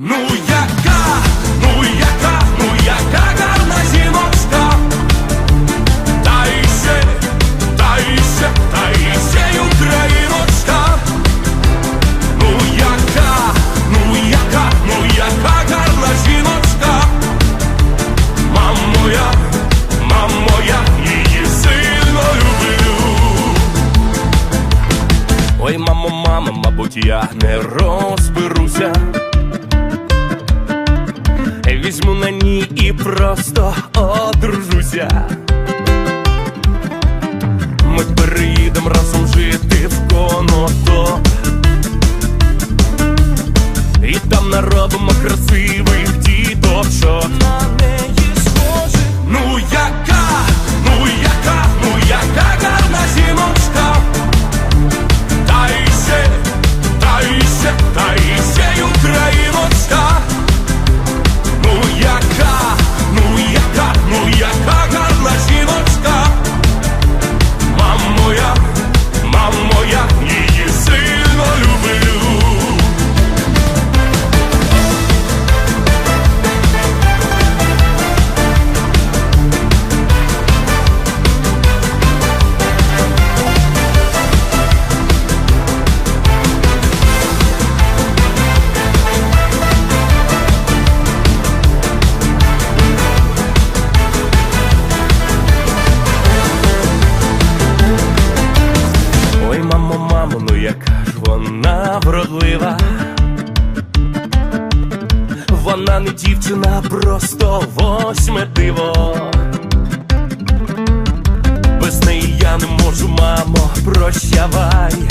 Ну яка, ну яка, ну яка гарна жіночка, та іще, та іще, та іще україночка. Ну яка, ну яка, ну яка гарна жіночка, мам моя, мам моя, її сильно люблю. Ой, мамо, мамо, мабуть, я не розберуся. Візьму на ній і просто одружуся. Ми переїдемо разом жити в Коното І там наробимо красивих діточок. Мамо, ну яка ж вона вродлива. Вона не дівчина, просто восьме диво. Без неї я не можу, мамо, прощавай.